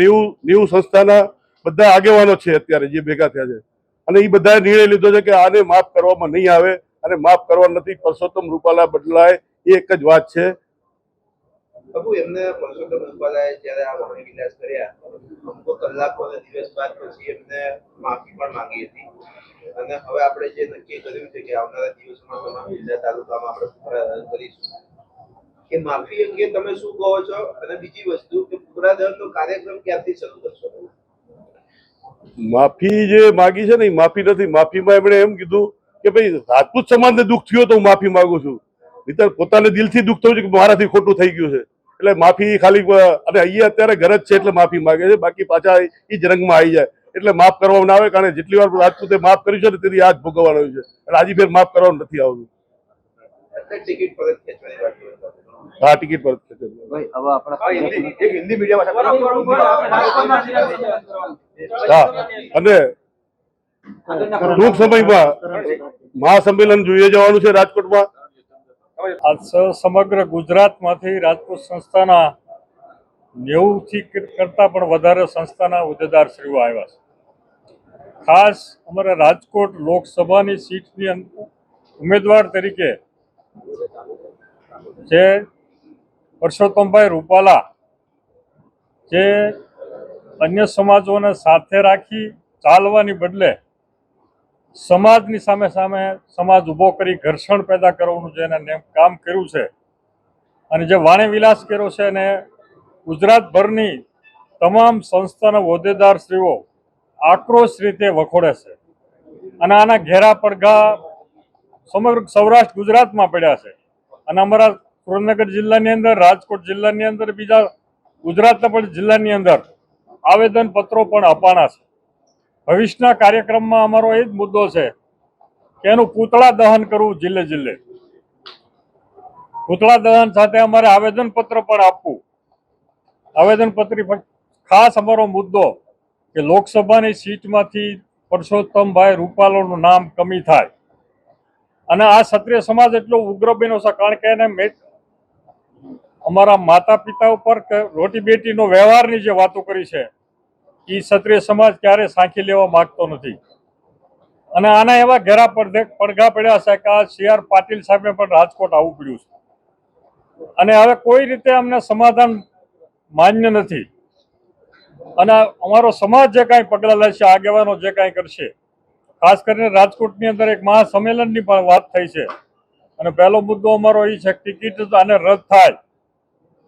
નેવું નેવું સંસ્થાના બધા આગેવાનો છે અત્યારે જે ભેગા થયા છે. અને એ બધાએ નિર્ણય લીધો છે કે આને માફ કરવામાં નહીં આવે અને માફ કરવા નથી. પરસોત્તમ રૂપાલા બદલાય એ એક જ વાત છે. એમને પરસોત્તમ રૂપાલાએ જ્યારે આ વાણી કર્યા, અમુક અને દિવસ બાદ પછી એમને માફી પણ માંગી હતી. અને હવે આપણે જે નક્કી કર્યું છે કે આવનારા દિવસોમાં તમામ જિલ્લા તાલુકામાં આપણે કરીશું. એ માફી અંગે તમે શું કહો છો? અને બીજી વસ્તુ કે પુનરાદહનનો કાર્યક્રમ ક્યારથી શરૂ કરશો? માફી જે માગી છે ને માફી નથી. માફીમાં એમણે એમ કીધું કે ભાઈ રાજપૂત સમાજને દુઃખ થયું તો હું માફી માંગુ છું. નહીતર પોતાને દિલથી દુઃખ થયું છે કે મારાથી ખોટું થઈ ગયું છે. એટલે માફી ખાલી અને અહીંયા અત્યારે ગરજ છે એટલે માફી માંગે છે. બાકી પાછા એ જ રંગમાં આવી જાય. એટલે માફ કરવામાં ના આવે કારણ કે જેટલી વાર રાજપૂતે માફ કર્યું છે ને તેથી આજ જ ભોગવવાનું છે. એટલે આજે ફેર માફ કરવાનું નથી આવતું. ટિકિટ પરત ખેંચવાની. હા ટિકિટ પર ભાઈ હવે આપણા હા, હિન્દી એક હિન્દી મીડિયમ હા અને ટૂંક સમયમાં મહાસંમેલન જોઈએ જવાનું છે રાજકોટમાં. આજ સમગ્ર ગુજરાતમાંથી રાજકોટ સંસ્થાના નેવું થી કરતા પણ વધારે સંસ્થાના હોદ્દેદારશ્રીઓ આવ્યા છે. ખાસ અમારા રાજકોટ લોકસભાની સીટની ઉમેદવાર તરીકે જે પરસોત્તમભાઈ રૂપાલા, જે અન્ય સમાજોને સાથે રાખી ચાલવાની બદલે સમાજની સામે સામે સમાજ ઊભો કરી ઘર્ષણ પેદા કરવાનું જે એને કામ કર્યું છે. અને જે વાણી વિલાસ કર્યો છે અને ગુજરાતભરની તમામ સંસ્થાના હોદ્દેદારશ્રીઓ આક્રોશ રીતે વખોડે છે. અને આના ઘેરા પડઘા સમગ્ર સૌરાષ્ટ્ર ગુજરાતમાં પડ્યા છે. અને અમારા સુરેન્દ્રનગર જિલ્લાની અંદર, રાજકોટ જિલ્લાની અંદર, બીજા ગુજરાતના પણ જિલ્લાની અંદર આવેદન પત્રો પણ અપાણા છે. ભવિષ્યના કાર્યક્રમમાં અમારો એ જ મુદ્દો છે કે એનું પૂતળા દહન કરવું જિલ્લે જિલ્લે પૂતળા દહન સાથે અમારે આવેદનપત્ર પણ આપવું. પર ખાસ અમારો મુદ્દો કે લોકસભાની સીટમાંથી પરસોત્તમભાઈ રૂપાલાનું નામ કમી થાય. અને આ ક્ષત્રિય સમાજ એટલો ઉગ્ર બન્યો છે, કારણ કે એને અમારા માતા પિતા ઉપર રોટી બેટીનો વ્યવહારની જે વાતો કરી છે એ ક્ષત્રિય સમાજ ક્યારે સાંખી લેવા માંગતો નથી. અને આના એવા ઘેરા પડઘા પડ્યા છે કે આ સી આર પાટીલ સાહેબને પણ રાજકોટ આવવું પડ્યું છે. અને હવે કોઈ રીતે અમને સમાધાન માન્ય નથી. અને અમારો સમાજ જે કાંઈ પગલાં લેશે, આગેવાનો જે કાંઈ કરશે, ખાસ કરીને રાજકોટની અંદર એક મહાસંમેલનની પણ વાત થઈ છે. અને પહેલો મુદ્દો અમારો એ છે ટિકિટ આને રદ થાય.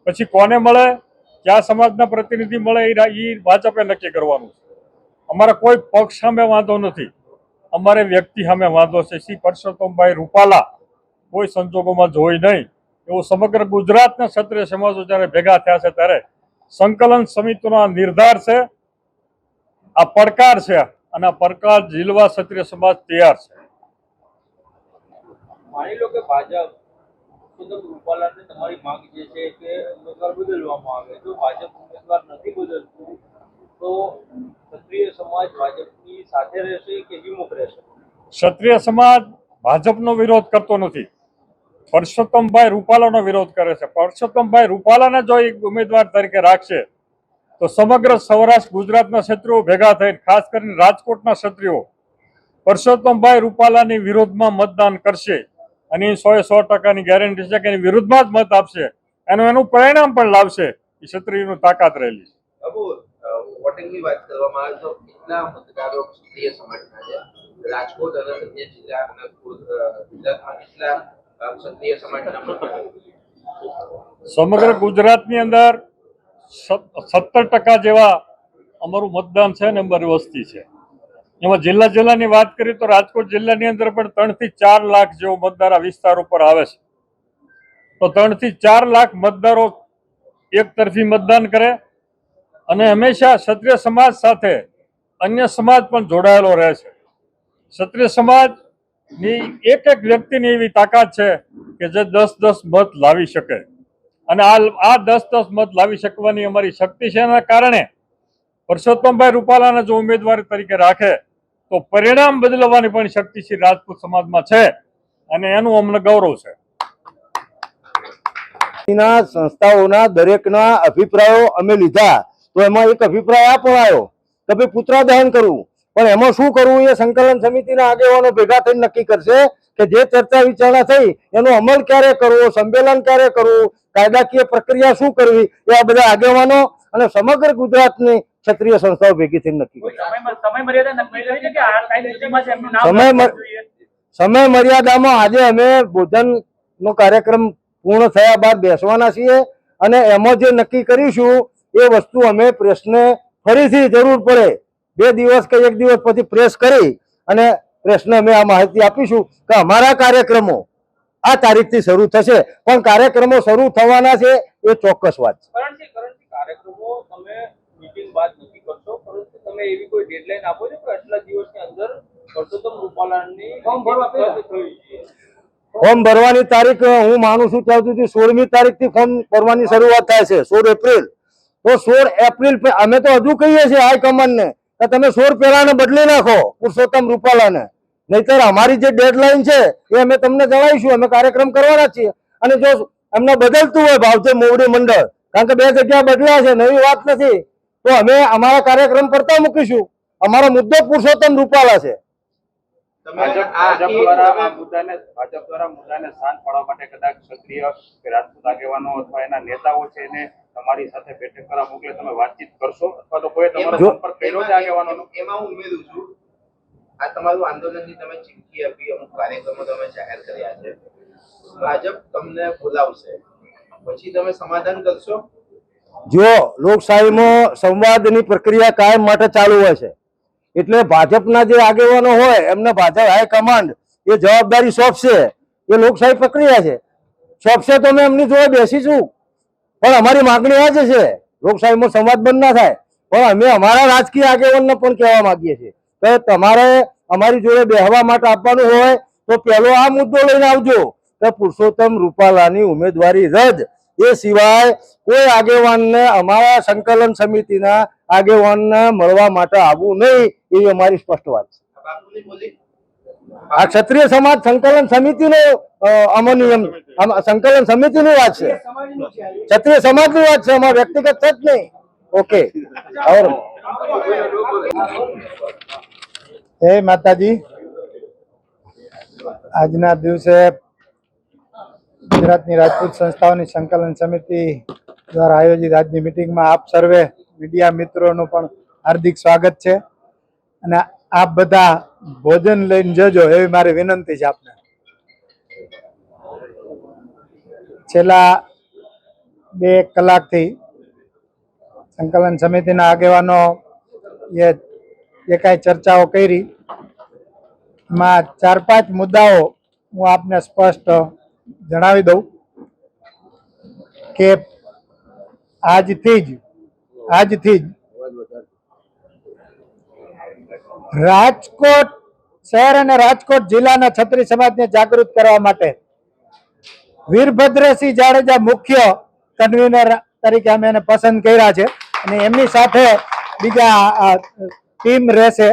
પછી કોને મળે, કયા સમાજના પ્રતિનિધિ મળે એ ભાજપે નક્કી કરવાનું છે. અમારા કોઈ પક્ષ સામે વાંધો નથી. અમારે વ્યક્તિ સામે વાંધો છે. શ્રી પરસોત્તમભાઈ રૂપાલા કોઈ સંજોગોમાં જોઈ નહીં. એવું સમગ્ર ગુજરાતના ક્ષત્રિય સમાજો જ્યારે ભેગા થયા છે ત્યારે સંકલન સમિતિનો આ નિર્ધાર છે. આ પડકાર છે અને આ પડકાર ઝીલવા ક્ષત્રિય સમાજ તૈયાર છે. માની લો કે ભાજપ પુરુષોત્તમ રૂપાલાને તમારી માંગ જે છે કે ઉમેદવાર બદલવામાં આવે. જો ભાજપ ઉમેદવાર નથી બદલતું, તો ક્ષત્રિય સમાજ ભાજપની સાથે રહેશે કે વિમુખ રહેશે? ક્ષત્રિય સમાજ ભાજપનો વિરોધ કરતો નથી. પરસોત્તમભાઈ રૂપાલાનો વિરોધ કરે છે. પરસોત્તમભાઈ રૂપાલાને જો એક ઉમેદવાર તરીકે રાખશે, તો સમગ્ર સૌરાષ્ટ્ર ગુજરાતના ક્ષત્રિયો ભેગા થઈને, ખાસ કરીને રાજકોટના ક્ષત્રિયો, પરસોત્તમભાઈ રૂપાલાની વિરોધમાં મતદાન કરશે. અને એ સો સો ટકાની ગેરંટી છે કે એની વિરુદ્ધમાં જ મત આપશે. એનું એનું પરિણામ પણ લાવશે. એ ક્ષત્રિયનું તાકાત રહેલી છે. વોટિંગની વાત કરવામાં આવે તો કેટલા મતદારો ક્ષત્રિય સમાજના છે? રાજકોટ અને અન્ય જિલ્લા અને પૂર- અ, ગુજરાતમાં કેટલા ક્ષત્રિય સમાજના સમગ્ર ગુજરાતની અંદર સત્તર ટકા જેવા અમારું મતદાન છે ને અમારી વસ્તી છે. એમાં જિલ્લા જિલ્લાની વાત કરીએ તો રાજકોટ જિલ્લાની અંદર પણ ત્રણથી ચાર લાખ જેવો મતદાર આ વિસ્તાર ઉપર આવે છે. તો ત્રણથી ચાર લાખ મતદારો એક તરફી મતદાન કરે અને હંમેશા ક્ષત્રિય સમાજ સાથે અન્ય સમાજ પણ જોડાયેલો રહે છે. ક્ષત્રિય સમાજની એક એક વ્યક્તિની એવી તાકાત છે કે જે દસ દસ મત લાવી શકે. અને આ આ દસ દસ મત લાવી શકવાની અમારી શક્તિ છે એના કારણે પરસોત્તમભાઈ રૂપાલાને જો ઉમેદવાર તરીકે રાખે તો પરિણામ બદલવાની પણ શક્તિ શ્રી રાજપૂત સમાજમાં છે અને એનું અમને ગૌરવ છે. સંસ્થાઓના દરેકના અભિપ્રાયો અમે લીધા. તો એમાં એક અભિપ્રાય આ પણ આવ્યો કે ભાઈ પુત્રાદહન કરવું. પણ એમાં શું કરવું એ સંકલન સમિતિના આગેવાનો ભેગા થઈને નક્કી કરશે કે જે ચર્ચા વિચારણા થઈ એનો અમલ ક્યારે કરવો, સંમેલન ક્યારે કરવું, કાયદાકીય પ્રક્રિયા શું કરવી એ આ બધા આગેવાનો અને સમગ્ર ગુજરાતની ક્ષત્રિય સંસ્થાઓ ભેગી થઈને નક્કી સમય. સમય મર્યાદામાં આજે અમે ભોજન નો કાર્યક્રમ પૂર્ણ થયા બાદ બેસવાના છીએ અને એમાં જે નક્કી કરીશું એ વસ્તુ અમે પ્રેસને ફરીથી જરૂર પડે. બે દિવસ કે એક દિવસ પછી પ્રેસ કરી અને પ્રેસને અમે આ માહિતી આપીશું કે અમારા કાર્યક્રમો આ તારીખથી શરૂ થશે. પણ કાર્યક્રમો શરૂ થવાના છે એ ચોક્કસ વાત છે કરણજી કરણજી કાર્યક્રમો તમે મીટિંગ બાદ નક્કી કરશો પરંતુ તમે એવી કોઈ ડેડલાઈન આપો છો કે આટલા દિવસની અંદર પરસોત્તમ રૂપાલાની થવી જોઈએ ફોર્મ ભરવાની તારીખ હું માનું છું ત્યાં સુધી સોળમી તારીખથી ફોર્મ ભરવાની શરૂઆત થાય છે સોળ એપ્રિલ. તો સોળ એપ્રિલ અમે તો હજુ કહીએ છીએ હાઈકમાન્ડને કે તમે સોળ પહેલાને બદલી નાખો પુરુષોત્તમ રૂપાલાને. નહીતર અમારી જે ડેડલાઈન છે એ અમે તમને જણાવીશું અમે કાર્યક્રમ કરવાના છીએ. અને જો એમને બદલતું હોય ભાવતે મોવડી મંડળ કારણ કે બે જગ્યા બદલ્યા છે નવી વાત નથી. તો અમે અમારા કાર્યક્રમ કરતા મૂકીશું. અમારો મુદ્દો પુરુષોત્તમ રૂપાલા છે. તમે ભાજપ આ ભાજપ એક દ્વારા આ તમે- મુદ્દાને ભાજપ દ્વારા મુદ્દાને શાંત પાડવા માટે કદાચ ક્ષત્રિય કે રાજપૂત આગેવાનો અથવા એના નેતાઓ છે એને તમારી સાથે બેઠક કરવા મોકલે તમે વાતચીત કરશો અથવા તો કોઈ તમારો જો- સંપર્ક કર્યો એમાં એમાં હું ઉમેરું છું આ તમારું આંદોલનની તમે ચીમકી આપી અમુક કાર્યક્રમો તમે જાહેર કર્યા છે. ભાજપ તમને બોલાવશે. પછી તમે સમાધાન કરશો. જો લોકશાહીમાં સંવાદની પ્રક્રિયા કાયમ માટે ચાલુ હોય છે, એટલે ભાજપના જે આગેવાનો હોય, એમને ભાજપ હાઈકમાન્ડ એ જવાબદારી સોંપશે, એ લોકશાહી પ્રક્રિયા છે. સોંપશે તો અમે એમની જોડે બેસીશું પણ અમારી માગણી આ જ છે, લોકશાહીમાં સંવાદ બંધ ના થાય. પણ અમે અમારા રાજકીય આગેવાનને પણ કહેવા માંગીએ છીએ કે તમારે અમારી જોડે બેહવા માટે આપવાનું હોય, તો પહેલો આ મુદ્દો લઈને આવજો કે પુરુષોત્તમ રૂપાલાની ઉમેદવારી રદ એ સિવાય કોઈ આગેવાનને અમારા સંકલન સમિતિના આગેવાનને મળવા માટે આવવું નહીં એવી અમારી સ્પષ્ટ વાત છે. આ ક્ષત્રિય સમાજ સંકલન સમિતિનો અ, અમો નિયમ આમ સંકલન સમિતિની વાત છે. ક્ષત્રિય સમાજની વાત છે અમારા વ્યક્તિગત છે જ નહીં. ઓકે. હે માતાજી. આજના દિવસે ગુજરાતની રાજપૂત સંસ્થાઓની સંકલન સમિતિ દ્વારા આયોજિત આજની મિટિંગમાં આપ સર્વે મીડિયા મિત્રોનું પણ હાર્દિક સ્વાગત છે. અને આપ બધા ભોજન લઈને જજો એવી મારી વિનંતી છે આપને. છેલ્લા બે કલાકથી સંકલન સમિતિના આગેવાનો એ જે કાંઈ ચર્ચાઓ કરી, એમાં ચાર પાંચ મુદ્દાઓ હું આપને સ્પષ્ટ જણાવી દઉં કે આજથી જ આજથી જ રાજકોટ શહેર અને રાજકોટ જિલ્લાના છત્રી સમાજને જાગૃત કરવા માટે વીરભદ્રસિંહ જાડેજા મુખ્ય કન્વીનર તરીકે અમે એને પસંદ કર્યા છે અને એમની સાથે બીજા ટીમ રહેશે.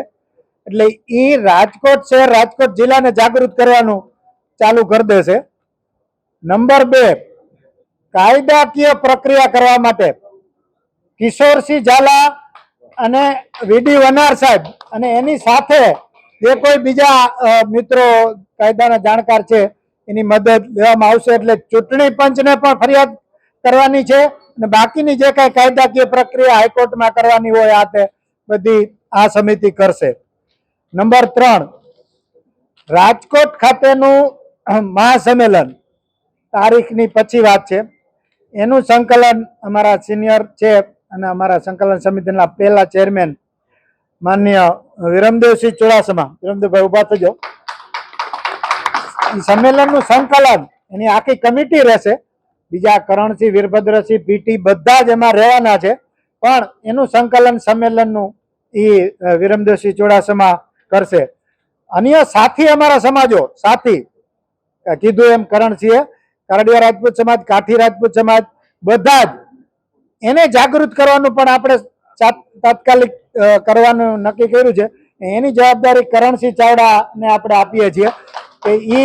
એટલે એ રાજકોટ શહેર, રાજકોટ જિલ્લાને જાગૃત કરવાનું ચાલુ કરી દેશે. નંબર બે, કાયદાકીય પ્રક્રિયા કરવા માટે કિશોરસિંહ ઝાલા અને વીડી વનાર સાહેબ અને એની સાથે જે કોઈ બીજા મિત્રો કાયદાના જાણકાર છે, એની મદદ લેવામાં આવશે એટલે ચૂંટણી પંચને પણ ફરિયાદ કરવાની છે અને બાકીની જે કાંઈ કાયદાકીય પ્રક્રિયા હાઈકોર્ટમાં કરવાની હોય આ તે બધી આ સમિતિ કરશે. નંબર ત્રણ, રાજકોટ ખાતેનું મહાસંમેલન. તારીખની પછી વાત છે. એનું સંકલન અમારા સિનિયર છે અને અમારા સંકલન સમિતિના પહેલા ચેરમેન માન્ય વિરમદેવસિંહ ચુડાસમા. વિરમદેવભાઈ ઊભા થજો. સંમેલનનું સંકલન, એની આખી કમિટી રહેશે. બીજા કરણસિંહ, વીરભદ્રસિંહ, પીટી બધા જ એમાં રહેવાના છે. પણ એનું સંકલન સંમેલનનું એ વિરમદેવસિંહ ચુડાસમા કરશે. અન્ય સાથી અમારા સમાજો, સાથી કીધું એમ કરણસિંહે કારડિયા રાજપૂત સમાજ, કાઠી રાજપૂત સમાજ, બધા જ એને જાગૃત કરવાનું પણ આપણે તાત્કાલિક કરવાનું નક્કી કર્યું છે. એની જવાબદારી કરણસિંહ ચાવડાને આપણે આપીએ છીએ કે એ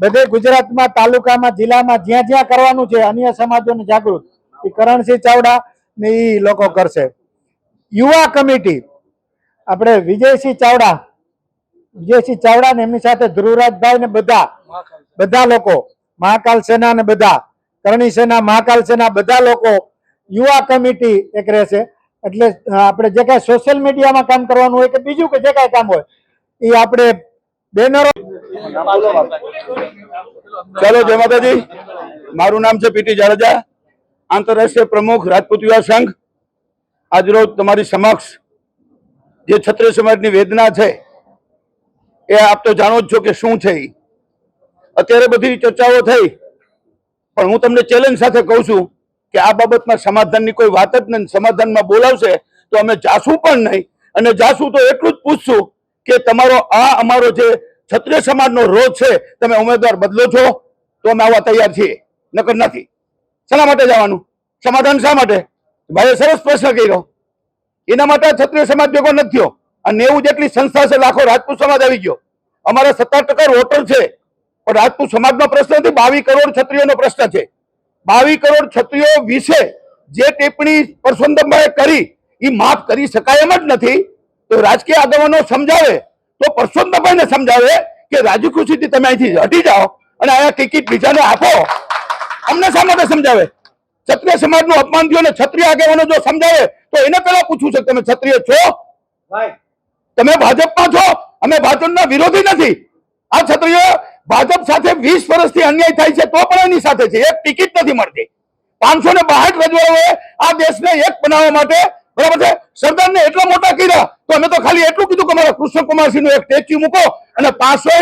બધે ગુજરાતમાં, તાલુકામાં, જિલ્લામાં જ્યાં જ્યાં કરવાનું છે, અન્ય સમાજોને જાગૃત. એ કરણસિંહ ચાવડા ને એ લોકો કરશે. યુવા કમિટી, આપણે વિજયસિંહ ચાવડા વિજયસિંહ ચાવડા ને એમની સાથે ધ્રુવરાજભાઈ ને બધા બધા લોકો મહાકાલ સેના ને બધા, કરણી સેના, મહાકાલ સેના બધા લોકો યુવા કમિટી એક રહેશે. એટલે આપણે જે કાંઈ સોશિયલ મીડિયામાં કામ કરવાનું હોય કે બીજું કે જે કાંઈ કામ હોય એ આપણે બેનરો ચાલો જય માતાજી. મારું નામ છે પીટી જાડેજા. આંતરરાષ્ટ્રીય પ્રમુખ રાજપૂત યુવા સંઘ. આજરોજ તમારી સમક્ષ જે છત્રીય સમાજની વેદના છે, એ આપ તો જાણો જ છો કે શું છે ઈ. અત્યારે બધી ચર્ચાઓ થઈ. પણ હું તમને ચેલેન્જ સાથે કહું છું કે આ બાબતમાં સમાધાનની કોઈ વાત જ નહીં, સમાધાનમાં બોલાવશે તો અમે જાશું પણ નહીં. અને જાશું તો એટલું જ પૂછશું કે તમારો આ અમારો જે ક્ષત્રિય સમાજનો રોજ છે, તમે ઉમેદવાર બદલો છો, તો અમે આવવા તૈયાર છીએ. નકર નથી. શા માટે જવાનું? સમાધાન શા માટે? ભાઈએ સરસ પ્રશ્ન કર્યો. એના માટે ક્ષત્રિય સમાજ ભેગો નથી થયો. આ નેવું જેટલી સંસ્થા છે, લાખો રાજપૂત સમાજ આવી ગયો. અમારા સત્તર ટકા વોટર છે. પણ રાજપૂત સમાજનો પ્રશ્ન નથી બાવીસ કરોડ ક્ષત્રિયોનો પ્રશ્ન છે. બાવીસ કરોડ ક્ષત્રિયો વિશે જે ટિપ્પણી પરસોત્તમભાઈએ કરી એ માફ કરી શકાય એમ જ નથી. તો રાજકીય આગેવાનો સમજાવે તો પરસોત્તમભાઈને સમજાવે કે રાજી ખુશીથી તમે અહીંથી હટી જાઓ અને અહીંયા ટિકિટ બીજાને આપો. અમને શા માટે સમજાવે? ક્ષત્રિય સમાજનું અપમાન થયું અને ક્ષત્રિય આગેવાનો જો સમજાવે તો એને પેલા પૂછવું છે તમે ક્ષત્રિય છો? તમે ભાજપમાં છો? અમે ભાજપના વિરોધી નથી. આ ક્ષત્રિય ભાજપ સાથે વીસ વર્ષથી અન્યાય થાય છે તો પણ એની સાથે છે. એક ટિકિટ નથી મળતી. પાંચસો ને બાસઠ રજવાડાઓએ આ દેશને એક બનાવવા માટે, બરાબર છે? સરદારને એટલા મોટા કર્યા, તો અમે તો ખાલી એટલું કીધું કે અમારા કૃષ્ણકુમારસિંહનું એક સ્ટેચ્યુ મૂકો અને પાંચસો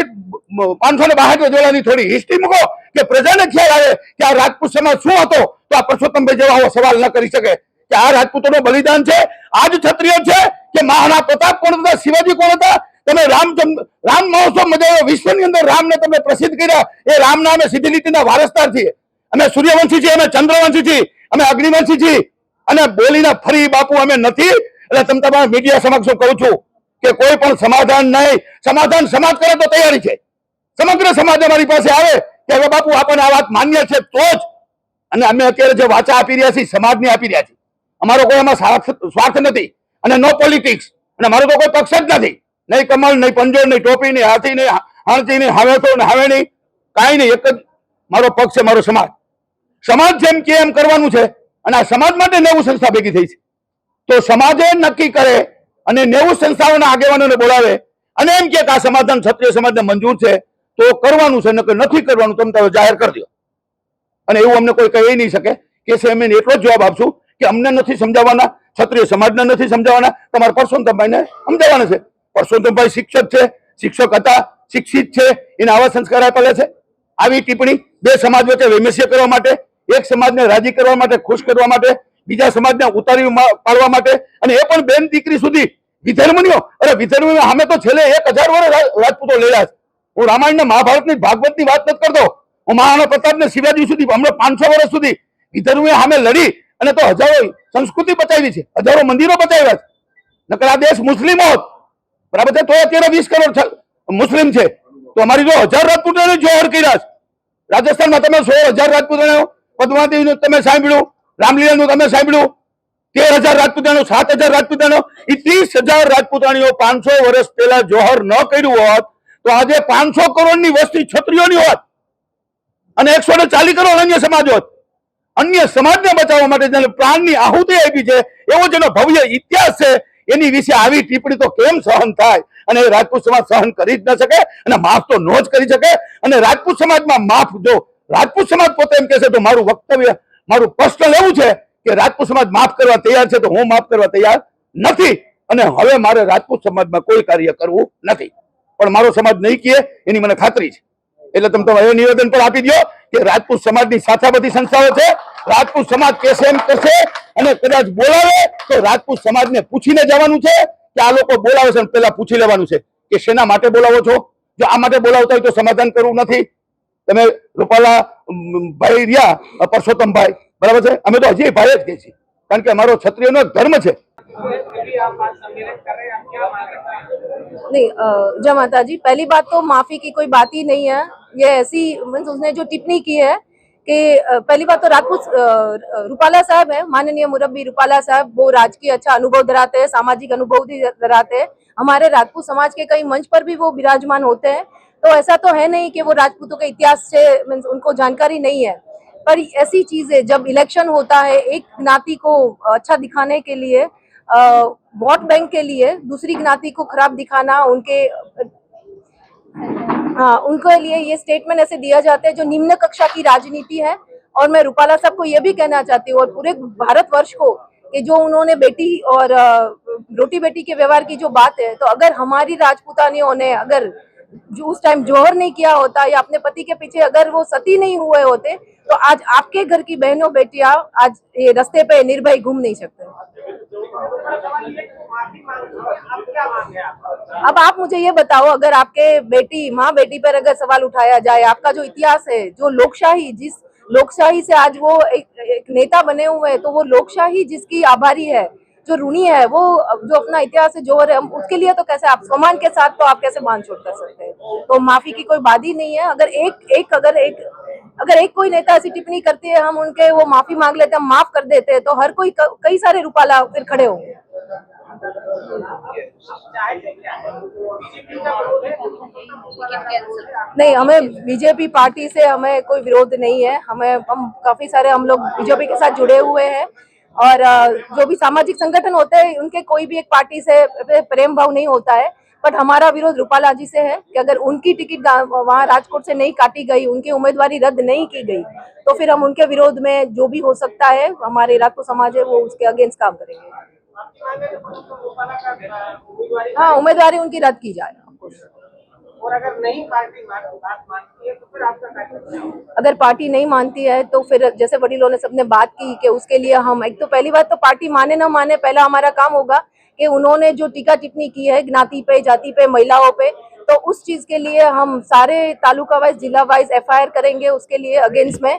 પાંચસો ને બાસઠ રજવાડાની થોડી હિસ્ટ્રી મૂકો કે પ્રજાને ખ્યાલ આવે કે આ રાજપૂત સમાજ શું હતો, તો આ પરસોત્તમભાઈ જેવા સવાલ ન કરી શકે. કે આ રાજપૂતોનું બલિદાન છે? આ જ ક્ષત્રિય છે? કે મહારાણા પ્રતાપ કોણ હતા? શિવાજી કોણ હતા? તમે રામચંદ્ર રામ મહોત્સવ મજાવ્યો વિશ્વની અંદર રામને તમે પ્રસિદ્ધ કર્યા. એ રામના અમે સિદ્ધિ નીતિના વારસદાર છીએ. અમે સૂર્યવંશી છીએ, અમે ચંદ્રવંશી છીએ, અમે અગ્નિવંશી છીએ. અને બોલીને ફરી બાપુ અમે નથી. એટલે તમે તમારા મીડિયા સમક્ષ કહું છું કે કોઈ પણ સમાધાન નહીં. સમાધાન સમાજ કરે તો તૈયારી છે. સમગ્ર સમાજ અમારી પાસે આવે કે હવે બાપુ આપણને આ વાત માન્ય છે તો જ. અને અમે અત્યારે જે વાચા આપી રહ્યા છીએ, સમાજને આપી રહ્યા છીએ. અમારો કોઈ એમાં સ્વાર્થ નથી. અને નો પોલિટિક્સ અને અમારો તો કોઈ પક્ષ જ નથી. નહીં કમળ નહીં પંજોર, નહીં ટોપી, નહીં હાથી, નહીં હાણચી નહીં હાવેતો ને હવે નહીં કાંઈ નહીં, એક જ મારો પક્ષ છે, મારો સમાજ. સમાજ જેમ કે એમ કરવાનું છે. અને આ સમાજ માટે નેવું સંસ્થા ભેગી થઈ છે. તો સમાજે નક્કી કરે અને નેવું સંસ્થાઓના આગેવાનોને બોલાવે અને એમ કે આ સમાધાન ક્ષત્રિય સમાજને મંજૂર છે, તો કરવાનું છે, નકર નથી કરવાનું, તમે તમે જાહેર કરી દો અને એવું અમને કોઈ કહી નહીં શકે કે છે અમે એટલો જ જવાબ આપશું કે અમને નથી સમજાવવાના, ક્ષત્રિય સમાજને નથી સમજાવવાના, તમારે પરસોત્તમભાઈને સમજાવવાના છે. પરસોત્તમભાઈ શિક્ષક છે, શિક્ષક હતા, શિક્ષિત છે, એને આવા સંસ્કાર આપેલા છે. આવી ટિપ્પણી બે સમાજ વચ્ચે વૈમસ્ય કરવા માટે, એક સમાજને રાજી કરવા માટે, ખુશ કરવા માટે, બીજા સમાજને ઉતારી પાડવા માટે અને એ પણ બેન દીકરી સુધી વિધર્મનીઓ, અરે વિધર્મીઓ અમે તો છેલ્લે એક હજાર વર્ષ રાજપૂતો લેલા છે. હું રામાયણ ને ભાગવતની ભાગવતની વાત નથી કરતો. હું મહારાણા પ્રતાપ ને શિવાજી સુધી, હમણાં પાંચસો વર્ષ સુધી વિધર્મીઓ સામે લડી અને તો હજારો સંસ્કૃતિ બચાવી છે, હજારો મંદિરો બચાવ્યા છે. નકર આ દેશ મુસ્લિમો હોત બરાબર છે? તો અત્યારે વીસ કરોડ મુસ્લિમ છે. તો અમારી જો હજાર રાજપૂતોને જોહર કર્યા છે. રાજસ્થાનમાં તમે સો હજાર રાજપૂતોને પદ્માવતીનું તમે સાંભળ્યું, રામલીલાનું તમે સાંભળ્યું, તેર હજાર રાજપૂતાણીઓ સાત હજાર રાજપૂતાણીઓ એ ત્રીસ હજાર રાજપૂતાણીઓ પાંચસો વર્ષ પહેલા જોહર ન કર્યું હોત, તો આજે પાંચસો કરોડની વસ્તી છત્રીઓની હોત અને એકસો ને ચાલીસ કરોડ અન્ય સમાજ હોત. અન્ય સમાજને બચાવવા માટે જેને પ્રાણની આહુતિ આપી છે, એવો જેનો ભવ્ય ઇતિહાસ છે. એની વિશે આવી ટિપ્પણી તો કેમ સહન થાય? અને રાજપૂત સમાજ સહન કરી જ ન શકે અને માફ તો ન જ કરી શકે? અને રાજપૂત સમાજમાં માફ જો, રાજપૂત સમાજ પોતે એમ કહેશે, તો મારું વક્તવ્ય, મારું પર્સનલ એવું છે કે રાજપૂત સમાજ માફ કરવા તૈયાર છે, તો હું માફ કરવા તૈયાર નથી. અને હવે મારે રાજપૂત સમાજમાં કોઈ કાર્ય કરવું નથી. પણ મારો સમાજ નહીં કહે એની મને ખાતરી છે. એટલે તમે તમે નિવેદન પણ આપી દો કે રાજપૂત સમાજની સાથે બધી સંસ્થાઓ છે. રાજપૂત સમાજ કેસે એમ કરશે અને કદાચ બોલાવે તો રાજપૂત સમાજને પૂછીને જવાનું છે કે આ લોકો બોલાવે છે અને પેલા પૂછી લેવાનું છે કે શેના માટે બોલાવો છો જો આ માટે બોલાવતા હોય તો સમાધાન કરવું નથી તમે રૂપાલા અમ, ભાઈ રહ્યા પરસોત્તમભાઈ બરાબર છે અમે તો હજી ભાઈ જ કહીએ છીએ કારણ કે અમારો ક્ષત્રિયનો એક ધર્મ છે नहीं अ, जय माता जी पहली बात तो माफी की कोई बात ही नहीं है ये ऐसी मीन्स उसने जो टिप्पणी की है कि पहली बात तो राजपूत रूपाला साहब है, माननीय मुरब्बी रूपाला साहब, वो राजकीय अच्छा अनुभव धराते हैं, सामाजिक अनुभव भी धराते हैं। हमारे राजपूत समाज के कई मंच पर भी वो विराजमान होते हैं। तो ऐसा तो है नहीं कि वो राजपूतों के इतिहास से मीन्स उनको जानकारी नहीं है। पर ऐसी चीज़ें, जब इलेक्शन होता है, एक ज्ञाति को अच्छा दिखाने के लिए वोट बैंक के लिए दूसरी ज्ञाति को खराब दिखाना, उनके हाँ उनके लिए ये स्टेटमेंट ऐसे दिया जाता है, जो निम्न कक्षा की राजनीति है। और मैं रूपाला साहब को ये भी कहना चाहती हूँ, और पूरे भारत वर्ष को, कि जो उन्होंने बेटी और रोटी बेटी के व्यवहार की जो बात है तो अगर हमारी राजपूतानियों ने अगर जो उस टाइम जोहर नहीं किया होता, या अपने पति के पीछे अगर वो सती नहीं हुए होते तो आज आपके घर की बहनों, बेटियाँ, आज ये रास्ते पे निर्भय घूम नहीं सकते। अब आप मुझे ये बताओ अगर आपके बेटी माँ बेटी पर अगर सवाल उठाया जाए आपका जो इतिहास है जो लोकशाही जिस लोकशाही से आज वो एक, एक नेता बने हुए हैं तो वो लोकशाही जिसकी आभारी है जो ऋणी है वो जो अपना इतिहास है जो है उसके लिए तो कैसे आप सम्मान के साथ तो आप कैसे मान छोड़ कर सकते हैं? तो माफ़ी की कोई बात ही नहीं है अगर एक एक अगर एक अगर एक कोई नेता ऐसी टिप्पणी करती है हम उनके वो माफ़ी मांग लेते हैं माफ़ कर देते हैं तो हर कोई कई सारे रूपाला फिर खड़े होंगे। नहीं, हमें बीजेपी पार्टी से हमें कोई विरोध नहीं है। हमें, हम काफ़ी सारे हम लोग बीजेपी के साथ जुड़े हुए हैं और जो भी सामाजिक संगठन होते हैं, उनके कोई भी एक पार्टी से प्रेम भाव नहीं होता है। बट हमारा विरोध रूपाला जी से है कि अगर उनकी टिकट वहाँ राजकोट से नहीं काटी गई, उनकी उम्मीदवारी रद्द नहीं की गई तो फिर हम उनके विरोध में जो भी हो सकता है, हमारे राजपूत समाज है, वो उसके अगेंस्ट काम करेंगे। हाँ उम्मीदवारी उनकी रद्द की जाए। और अगर नहीं पार्टी मानती है तो फिर आपका अगर पार्टी नहीं मानती है तो फिर जैसे वडीलों ने सबने बात की कि उसके लिए हम एक तो पहली बात तो पार्टी माने ना माने पहला हमारा काम होगा कि उन्होंने जो टीका टिप्पणी की है ज्ञाति पे जाति पे महिलाओं पे तो उस चीज़ के लिए हम सारे तालुका वाइज जिला वाइज एफआईआर करेंगे उसके लिए अगेंस्ट में।